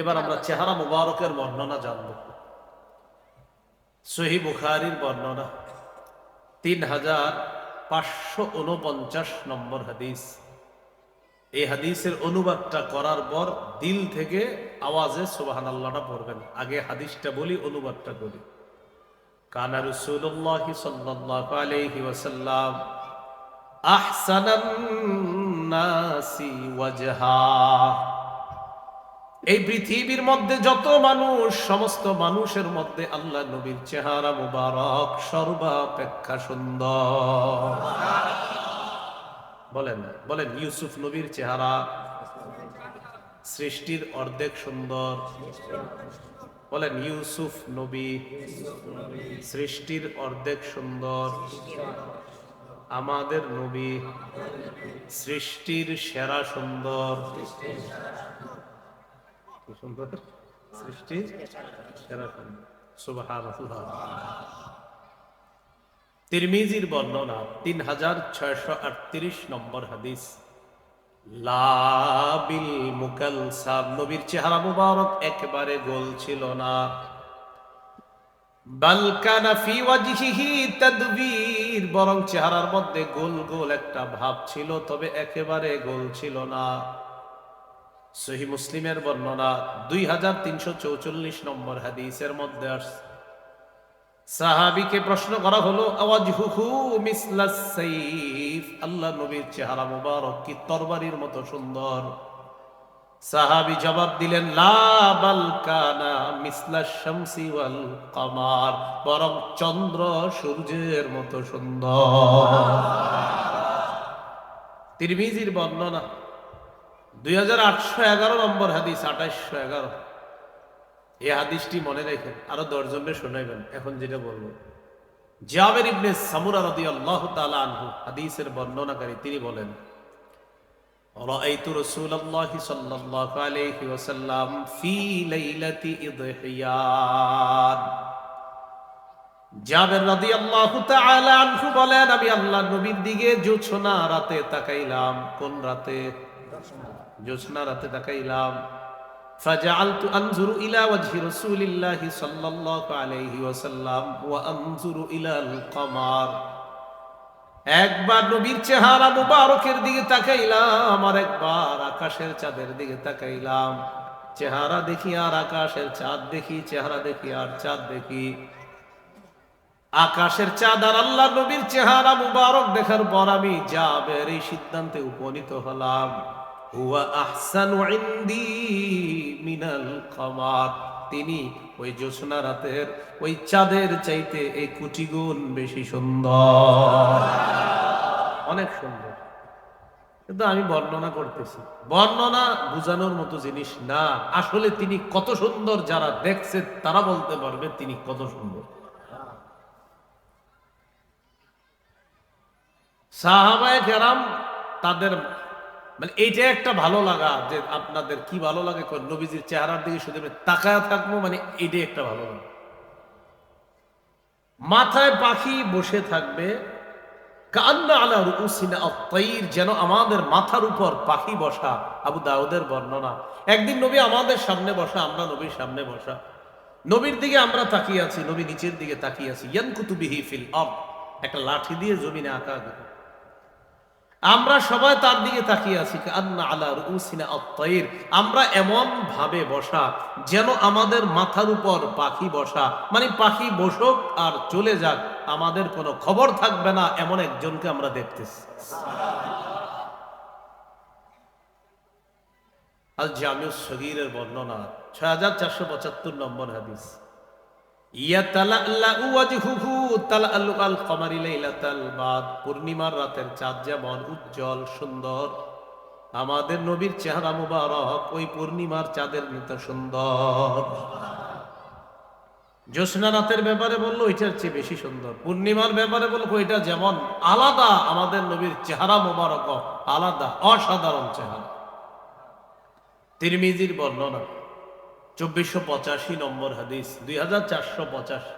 এবার আমরা চেহারা মুবারকের বর্ণনা জানব। সহি বুখারির বর্ণনা তিন হাজার পাঁচশো উনপঞ্চাশ নম্বর হাদিস। এই হাদিসের অনুবাদটা করার পর দিল থেকে আওয়াজে সুবাহান আল্লাহটা পড়বেন। আগে হাদিসটা বলি, অনুবাদটা করি। কানা রসুল্লাহ আলাইহি ওয়াসাল্লাম, আহসানান নাসি ওয়াজহা। এই পৃথিবীর মধ্যে যত মানুষ, সমস্ত মানুষের মধ্যে আল্লাহ নবীর চেহারা মুবারক, সর্বাপেক্ষা সুন্দর। বলেন বলেন, ইউসুফ নবীর চেহারা সৃষ্টির অর্ধেক সুন্দর। বলেন, ইউসুফ নবী সৃষ্টির অর্ধেক সুন্দর। আমাদের নবী সৃষ্টির সেরা সুন্দর। সুন্দর সৃষ্টির সেরা সুন্দর তিরমিজির বর্ণনা তিন হাজার ছয়শো আটত্রিশ নম্বর হাদিস। লাবিল মুকাল সাব নবীর চেহারা মুবারক একেবারে গোল ছিল না। বালকানা ফি ওয়াজহিহি তাদবীর। বরং চেহারার মধ্যে গোল গোল একটা ভাব ছিল, তবে একেবারে গোল ছিল না। সহি মুসলিমের বর্ণনা দুই হাজার তিনশো চৌচল্লিশ নম্বর হাদিসের মধ্যে আসছে। সাহাবিকে প্রশ্ন করা হলো আওয়াজ হুহু মিসলাস সাইফ আল্লাহ নবীর চেহারা মুবারক কি তরবারির মতো সুন্দর। সাহাবি জবাব দিলেন, লা বাল কানা মিসলাস শামসি ওয়াল কমার, বরং চন্দ্র সূর্যের মতো সুন্দর। তিরমিজির বর্ণনা দুই হাজার আটশো এগারো নম্বর হাদিস, আঠাইশশো এগারো। এই হাদিসটি মনে রেখেন, আরও দশজনকে শোনাইবেন, এখন যেটা বলব। জাবের ইবনে সামুরা রাদিয়াল্লাহু তাআলা আনহু হাদিসের বর্ণনাকারী, তিনি বলেন বলেন, আমি আল্লাহর নবীর দিকে জোছনা রাতে তাকাইলাম। কোন রাতে? জোছনা রাতে তাকাইলাম فجعلت انظر الى وجه رسول الله صلى الله عليه وسلم وانظر الى القمر একবার নবীর চেহারা মুবারকের দিকে তাকাইলাম আর একবার আকাশের চাঁদের দিকে তাকাইলাম চেহারা দেখি আর আকাশের চাঁদ দেখি চেহারা দেখি আর চাঁদ দেখি আকাশের চাঁদ আর আল্লাহ নবীর চেহারা মুবারক দেখার পর আমি যাবের এই সিদ্ধান্তে উপনীত হলাম হুয়া আহসানু ইনদি মিনাল তিনি ওই জ্যোৎস্না রাতের, ওই চাঁদের চাইতে এই কোটি গুণ বেশি সুন্দর। অনেক সুন্দর। কিন্তু আমি বর্ণনা করতেছি। বর্ণনা বোঝানোর মতো জিনিস না। আসলে তিনি কত সুন্দর যারা দেখছে, তারা বলতে পারবে তিনি কত সুন্দর। সাহাবায়ে কেরাম তাদের মানে এইটা একটা ভালো লাগা যে আপনাদের কি ভালো লাগে নবীজির চেহারার দিকে শুধু তাকায় থাকব মানে এইটাই একটা ভালো লাগে। মাথায় পাখি বসে থাকবে, কান্না আলা রুসিনা আত্তাইর, যেন আমাদের মাথার উপর পাখি বসা, আবু দাউদের বর্ণনা। একদিন নবী আমাদের সামনে বসা, আমরা নবীর সামনে বসা। নবীর দিকে আমরা তাকিয়ে আছি, নবী নিচের দিকে তাকিয়ে আছি। ইয়ানকুতুবিহি ফিল আরদ, একটা লাঠি দিয়ে জমিনে আঁকা। আমরা সবাই তার দিকে তাকিয়ে আছি আন্না আলা রুসিনা আত্তাইর। আমরা এমন ভাবে বসা যেন আমাদের মাথার উপর পাখি বসা। মানে পাখি বসুক আর চলে যাক, আমাদের কোনো খবর থাকবে না, এমন একজনকে আমরা দেখতেছি। আল জামিউ সগীরের বর্ণনা, ছয় হাজার চারশো পঁচাত্তর নম্বর হাদিস। পূর্ণিমার রাতের চাঁদ যেমন উজ্জ্বল, সুন্দর, আমাদের নবীর চেহারা মুবারক, ওই পূর্ণিমার চাঁদের মতো সুন্দর। জ্যোৎস্না রাতের ব্যাপারে বলল, ওইটার চেয়ে বেশি সুন্দর। পূর্ণিমার ব্যাপারে বলল, ওইটা যেমন আলাদা, আমাদের নবীর চেহারা মুবারক, আলাদা, অসাধারণ চেহারা। তিরমিজির বর্ণনা। চব্বিশশো পঁচাশি নম্বর হাদিস, দুই হাজার চারশো পঁচাশি।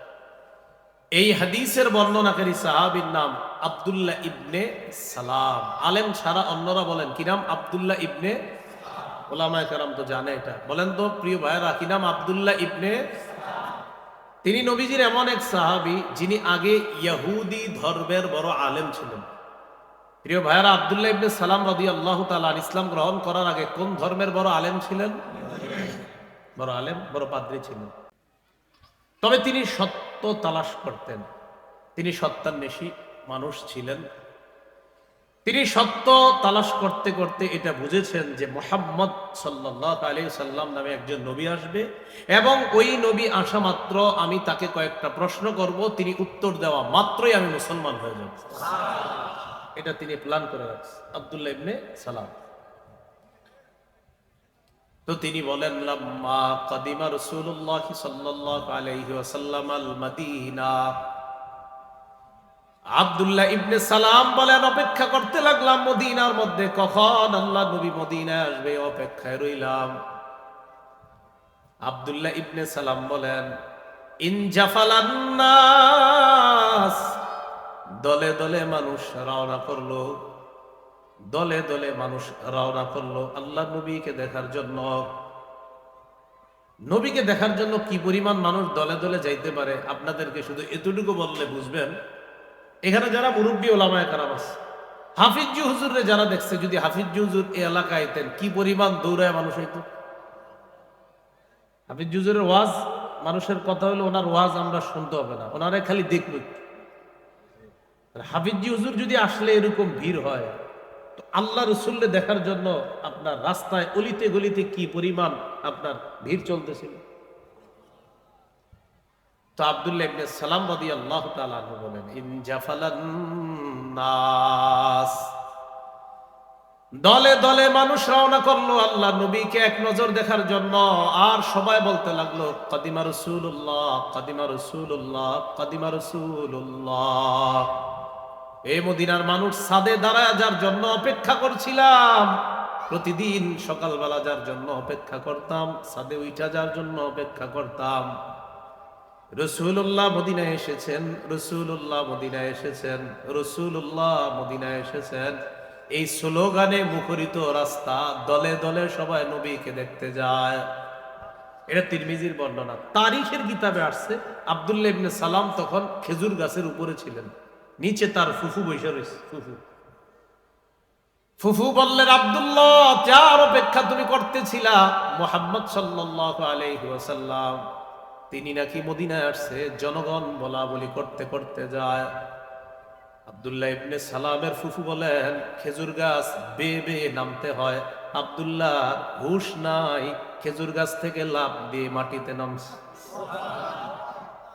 এই হাদিসের বর্ণনাকারী সাহাবির নাম আবদুল্লাহ ইবনে সালাম। আলেম ছাড়া অন্যরা বলেন, কি নাম আবদুল্লাহ ইবনে ওলামায় কারাম তো জানে এটা। বলেন তো, প্রিয় ভাইয়েরা, কি নাম আবদুল্লাহ ইবনে তিনি নবীজির এমন এক সাহাবি, যিনি আগে ইয়াহুদি ধর্মের বড় আলেম ছিলেন। প্রিয় ভাইয়ারা, আবদুল্লাহ ইবনে সালাম রদি আল্লাহ তাআলা ইসলাম গ্রহণ করার আগে কোন ধর্মের বড় আলেম ছিলেন? বড় আলেম, বড় পাদ্রী ছিলেন। তবে তিনি সত্য তালাশ করতেন। তিনি সত্যান্বেষী মানুষ ছিলেন। তিনি সত্য তালাশ করতে করতে এটা বুঝেছেন যে মোহাম্মদ সাল্লাহ আলী সাল্লাম নামে একজন নবী আসবে এবং ওই নবী আসা মাত্র আমি তাকে কয়েকটা প্রশ্ন করব, তিনি উত্তর দেওয়া মাত্রই আমি মুসলমান হয়ে যাব। এটা তিনি প্ল্যান করে রাখছেন। আবদুল্লাহ ইবনে সালাম। তো তিনি বলেন, লাম্মা আব্দুল্লাহ ইবনে সালাম বলেন, অপেক্ষা করতে লাগলাম মদিনার মধ্যে, কখন আল্লাহ নবী মদিনায় আসবে, অপেক্ষায় রইলাম। আব্দুল্লাহ ইবনে সালাম বলেন ইনজাফালান্নাস দলে দলে মানুষ রওনা করল। দলে দলে মানুষ রওনা করল আল্লাহ নবীকে দেখার জন্য। নবীকে দেখার জন্য কি পরিমাণ মানুষ দলে দলে যাইতে পারে, আপনাদেরকে শুধু এতটুকু বললে বুঝবেন? এখানে যারা মুরব্বী ওলামায় কারাম আছে, হাফিজু হুজুরে যারা দেখছে, যদি হাফিজু হুজুর এই এলাকায় আইতেন, কি পরিমাণ দৌড়ায় মানুষ হইতো? হাফিজ হুজুরের ওয়াজ, মানুষের কথা হলো ওনার ওয়াজ আমরা শুনতে হবে না, ওনারে খালি দেখব হাফিজি হুজুর যদি আসলে এরকম ভিড় হয় আল্লাহ রসুল্লে দেখার জন্য আপনার রাস্তায় অলিতে গলিতে কি পরিমাণ আপনার ভিড় চলতেছিল? তো আব্দুল্লাহ ইবনে সালাম আল্লাহ তাআলা বলেন নাস। দলে দলে মানুষ রওনা করল, আল্লাহ নবীকে এক নজর দেখার জন্য। আর সবাই বলতে লাগল, কদিমা রসুল্লাহ কদিমা এই মদিনার মানুষ সাদে দাঁড়ায় যার জন্য অপেক্ষা করছিলাম। প্রতিদিন সকালবেলা যার জন্য অপেক্ষা করতাম সাদে উইঠা যার জন্য অপেক্ষা করতাম। রসুল্লাহ মদিনায় এসেছেন রসুল্লাহ মদিনায় এসেছেন রসুল্লাহ মদিনায় এসেছেন। এই স্লোগানে মুখরিত রাস্তা, দলে দলে সবাই নবীকে দেখতে যায়। এটা তিরমিজির বর্ণনা। তারিখের কিতাবে আসছে, আবদুল্লাহ সালাম তখন খেজুর গাছের উপরে ছিলেন। নিচে তার ফুফু বসে রয়েছে, ফুফু। ফুফু বললেন আব্দুল্লাহ, যার অপেক্ষা তুমি করতেছিলা মোহাম্মদ সাল্লাহ আলাইহি তিনি নাকি মদিনায় আসছে, জনগণ বলা বলি করতে করতে যায়। আবদুল্লাহ ইবনে সালামের ফুফু বলেন, খেজুর গাছ বে বে নামতে হয়। আবদুল্লাহ, হুশ নাই, খেজুর গাছ থেকে লাভ দিয়ে মাটিতে নামছে।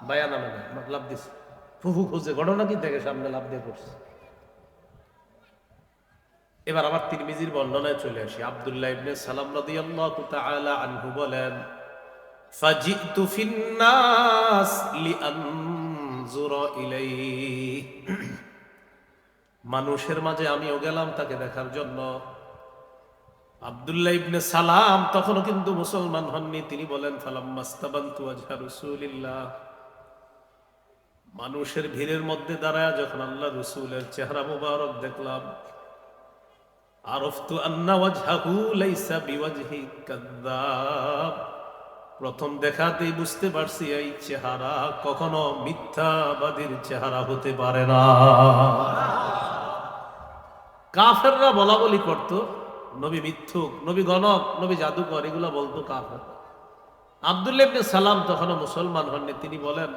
বায়া নামে লাভ দিছে। ফুফু খুঁজে ঘটনা কি থেকে সামনে লাভ দিয়ে পড়ছে। এবার আবার তিরমিজির বর্ণনায় চলে আসি। আবদুল্লাহ ইবনে সালাম রাদিয়াল্লাহু তাআলা আনহু বলেন, ফাজিতু ফিন নাস লিআনজুরা ইলাইহি। মানুষের মাঝে আমিও গেলাম তাকে দেখার জন্য। আবদুল্লাহ ইবনে সালাম তখনও কিন্তু মুসলমান হননি। তিনি বলেন ফালাম মাস্তাবান্তু আজহা রসুলিল্লাহ। মানুষের ভিড়ের মধ্যে দাঁড়ায়, যখন আল্লাহ রসুলের চেহারা মুবারক দেখলাম। আরফতু প্রথম দেখাতেই বুঝতে পারছি এই চেহারা কখনো মিথ্যাবাদীর চেহারা হতে পারে না। কাফেররা বলা বলি করত, নবী মিথ্যুক, নবী গণক, নবী জাদুকর, এগুলো বলতো কাফের আবদুল্লাহ সালাম তখনও মুসলমান হননি, তিনি বলেন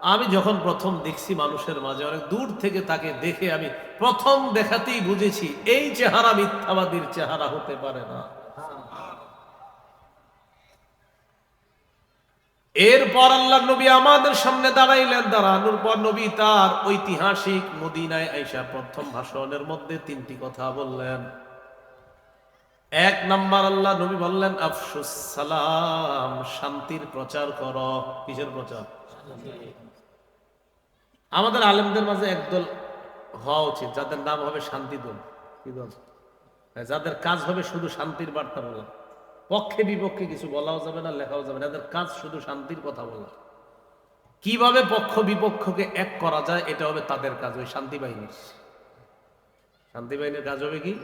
আমি যখন প্রথম দেখছি মানুষের মাঝে, অনেক দূর থেকে তাকে দেখে আমি প্রথম দেখাতেই বুঝেছি, এই চেহারা মিথ্যাবাদীর চেহারা হতে পারে না। এরপর আল্লাহ নবী আমাদের সামনে দাঁড়াইলেন, দাঁড়ানোর পর নবী তার ঐতিহাসিক মদিনায় আইসা প্রথম ভাষণের মধ্যে তিনটি কথা বললেন। এক নাম্বার আল্লাহ নবী বললেন, আফসুস সালাম, শান্তির প্রচার কর। কিসের প্রচার? আমাদের আলেমদের মাঝে একদল হওয়া উচিত যাদের নাম হবে শান্তি দল কি দল? যাদের কাজ হবে শুধু শান্তির বার্তা বলা। পক্ষে বিপক্ষে কিছু বলাও যাবে না লেখাও যাবে না। এদের কাজ শুধু শান্তির কথা বলা। কীভাবে পক্ষ বিপক্ষকে এক করা যায় এটা হবে তাদের কাজ ওই শান্তি বাহিনীর। শান্তি বাহিনীর কাজ হবে কি?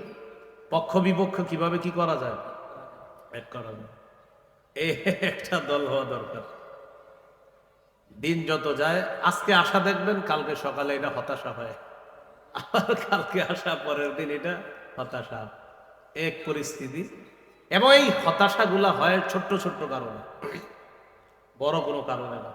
পক্ষ বিপক্ষ কীভাবে কি করা যায়? এক করা যায়। একটা দল হওয়া দরকার। দিন যত যায়, আজকে আশা দেখবেন, কালকে সকালে এটা হতাশা হয়। আবার কালকে আসা, পরের দিন এটা হতাশা। এক পরিস্থিতি। এবং এই হতাশাগুলা হয় ছোট্ট ছোট্ট কারণে। বড় কোনো কারণে না।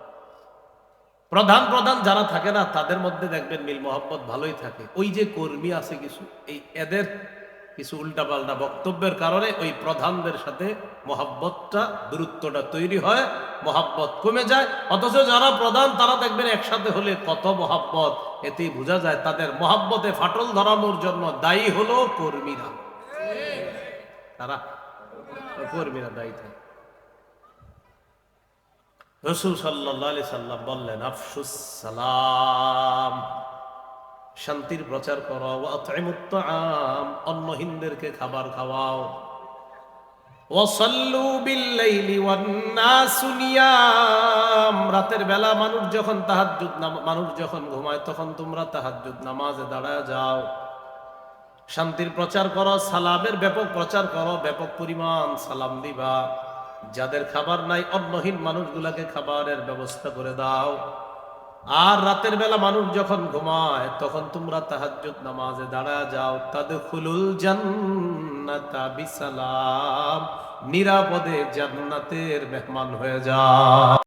প্রধান প্রধান যারা থাকে না, তাদের মধ্যে দেখবেন মিল মোহাম্মদ ভালোই থাকে। ওই যে কর্মী আছে কিছু, এই এদের কিছু উল্টাপাল্টা বক্তব্যের কারণে ওই প্রধানদের সাথে মহাব্বতটা, দূরত্বটা তৈরি হয়, মহাব্বত কমে যায়। অথচ যারা প্রধান, তারা দেখবেন একসাথে হলে কত মহাব্বত। এতেই বোঝা যায় তাদের মহাব্বতে ফাটল ধরানোর জন্য দায়ী হলো কর্মীরা। তারা কর্মীরা দায়ী থাকে। রসুল সাল্লি সাল্লাম বললেন, আফসুস সালাম। শান্তির প্রচার করো। আম অন্নহীনদেরকে খাবার খাওয়াও। রাতের বেলা মানুষ যখন তাহাজ্জুদ মানুষ যখন ঘুমায়, তখন তোমরা তাহাজ্জুদ নামাজে দাঁড়ায় যাও। শান্তির প্রচার করো, সালামের ব্যাপক প্রচার করো, ব্যাপক পরিমাণ সালাম দিবা। যাদের খাবার নাই, অন্নহীন মানুষগুলাকে খাবারের ব্যবস্থা করে দাও। আর রাতের বেলা মানুষ যখন ঘুমায়, তখন তোমরা তাহাজ্জুদ নামাজে দাঁড়া যাও। তাদের খুলুল জান্নাতা বিসালাম। নিরাপদে জান্নাতের মেহমান হয়ে যাও।